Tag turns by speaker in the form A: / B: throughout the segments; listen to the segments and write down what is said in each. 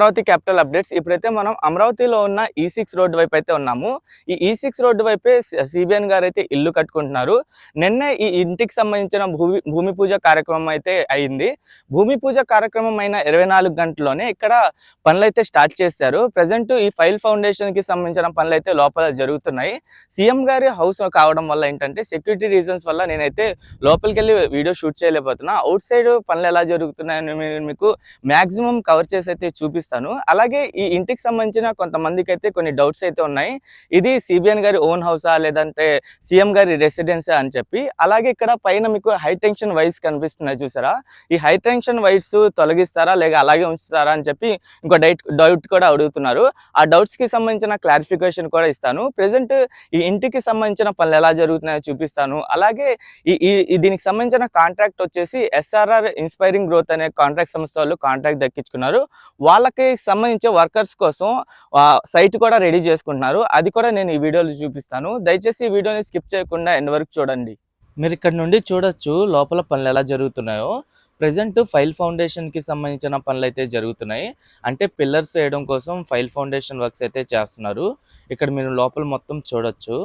A: Amaravati capital updates. ఇప్పుడైతే మనం అమరావతిలో ఉన్న e ఈ సిక్స్ రోడ్డు వైపు అయితే ఉన్నాము. ఈ e ఈ సిక్స్ రోడ్డు వైపే సిబిఎన్ గారు అయితే ఇల్లు కట్టుకుంటున్నారు. నిన్నే ఈ ఇంటికి సంబంధించిన భూమి భూమి పూజ కార్యక్రమం అయితే అయింది. భూమి పూజ కార్యక్రమం అయిన ఇరవై నాలుగు గంటల్లోనే ఇక్కడ పనులు అయితే స్టార్ట్ చేశారు. ప్రజెంట్ ఈ ఫైల్ ఫౌండేషన్కి సంబంధించిన పనులు అయితే లోపల జరుగుతున్నాయి. సీఎం గారి హౌస్ కావడం వల్ల ఏంటంటే సెక్యూరిటీ రీజన్స్ వల్ల నేనైతే లోపలికి వెళ్ళి వీడియో షూట్ చేయలేకపోతున్నా. అవుట్ సైడ్ పనులు ఎలా జరుగుతున్నాయని మీకు మాక్సిమం కవర్ చేసి అయితే చూపిస్తాను అలాగే ఈ ఇంటికి సంబంధించిన కొంతమందికి అయితే కొన్ని డౌట్స్ అయితే ఉన్నాయి. ఇది సిబిఎన్ గారి ఓన్ హౌసా లేదంటే సీఎం గారి రెసిడెన్సా అని చెప్పి. అలాగే ఇక్కడ పైన మీకు హై టెన్షన్ వైర్స్ కనిపిస్తున్నాయి చూసారా? ఈ హై టెన్షన్ వైర్స్ తొలగిస్తారా? లేక అలాగే ఉంచుతారా? అని చెప్పి ఇంకో డైట్ డౌట్ కూడా అడుగుతున్నారు. ఆ డౌట్స్కి సంబంధించిన క్లారిఫికేషన్ కూడా ఇస్తాను. ప్రెసెంట్ ఈ ఇంటికి సంబంధించిన పనులు ఎలా జరుగుతున్నాయో చూపిస్తాను. అలాగే ఈ ఈ దీనికి సంబంధించిన కాంట్రాక్ట్ వచ్చేసి ఎస్ఆర్ఆర్ ఇన్స్పైరింగ్ గ్రోత్ అనే కాంట్రాక్ట్ సంస్థ వాళ్ళు కాంట్రాక్ట్ దక్కించుకున్నారు. వాళ్ళకి సంబంధించి వర్కర్స్ కోసం సైట్ కూడా రెడీ చేసుకుంటున్నారు. అది కూడా నేను ఈ వీడియోలో చూపిస్తాను. దయచేసి ఈ వీడియోని స్కిప్ చేయకుండా ఎండ్ వరకు చూడండి. మీరు ఇక్కడ నుండి చూడొచ్చు లోపల పనులు ఎలా జరుగుతున్నాయో. ప్రజెంట్ ఫైల్ ఫౌండేషన్కి సంబంధించిన పనులు అయితే జరుగుతున్నాయి. అంటే పిల్లర్స్ వేయడం కోసం ఫైల్ ఫౌండేషన్ వర్క్స్ అయితే చేస్తున్నారు. ఇక్కడ మీరు లోపల మొత్తం చూడొచ్చు.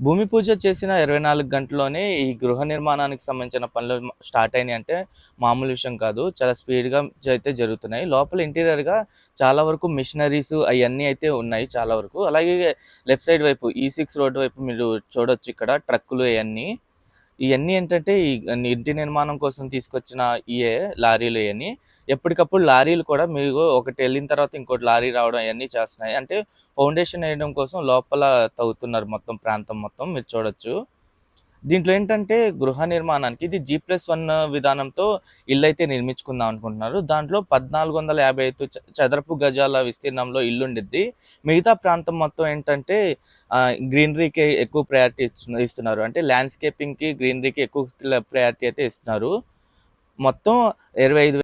A: భూమి పూజ చేసిన ఇరవై నాలుగు గంటల్లోనే ఈ గృహ నిర్మాణానికి సంబంధించిన పనులు స్టార్ట్ అయినాయి అంటే మామూలు విషయం కాదు. చాలా స్పీడ్గా అయితే జరుగుతున్నాయి. లోపల ఇంటీరియర్గా చాలా వరకు మిషనరీస్ అవన్నీ అయితే ఉన్నాయి చాలా వరకు. అలాగే లెఫ్ట్ సైడ్ వైపు e ఈ సిక్స్ రోడ్ వైపు మీరు చూడొచ్చు ఇక్కడ ట్రక్కులు అవన్నీ ఇవన్నీ ఏంటంటే ఈ ఇంటి నిర్మాణం కోసం తీసుకొచ్చిన ఇయే లారీలు ఇవన్నీ ఎప్పటికప్పుడు లారీలు కూడా మీరు ఒకటి వెళ్ళిన తర్వాత ఇంకోటి లారీ రావడం అవన్నీ చేస్తున్నాయి. అంటే ఫౌండేషన్ వేయడం కోసం లోపల తవ్వుతున్నారు మొత్తం ప్రాంతం మొత్తం మీరు చూడొచ్చు. దీంట్లో ఏంటంటే గృహ నిర్మాణానికి ఇది జీ ప్లస్ వన్ విధానంతో ఇల్లు అయితే నిర్మించుకుందాం అనుకుంటున్నారు. దాంట్లో పద్నాలుగు వందల యాభై ఐదు చదరపు గజాల విస్తీర్ణంలో ఇల్లు ఉండిద్ది మిగతా ప్రాంతం మొత్తం ఏంటంటే గ్రీనరీకి ఎక్కువ ప్రయారిటీ ఇస్తున్నారు. అంటే ల్యాండ్స్కేపింగ్కి గ్రీనరీకి ఎక్కువ ప్రయారిటీ అయితే ఇస్తున్నారు. మొత్తం ఇరవై ఐదు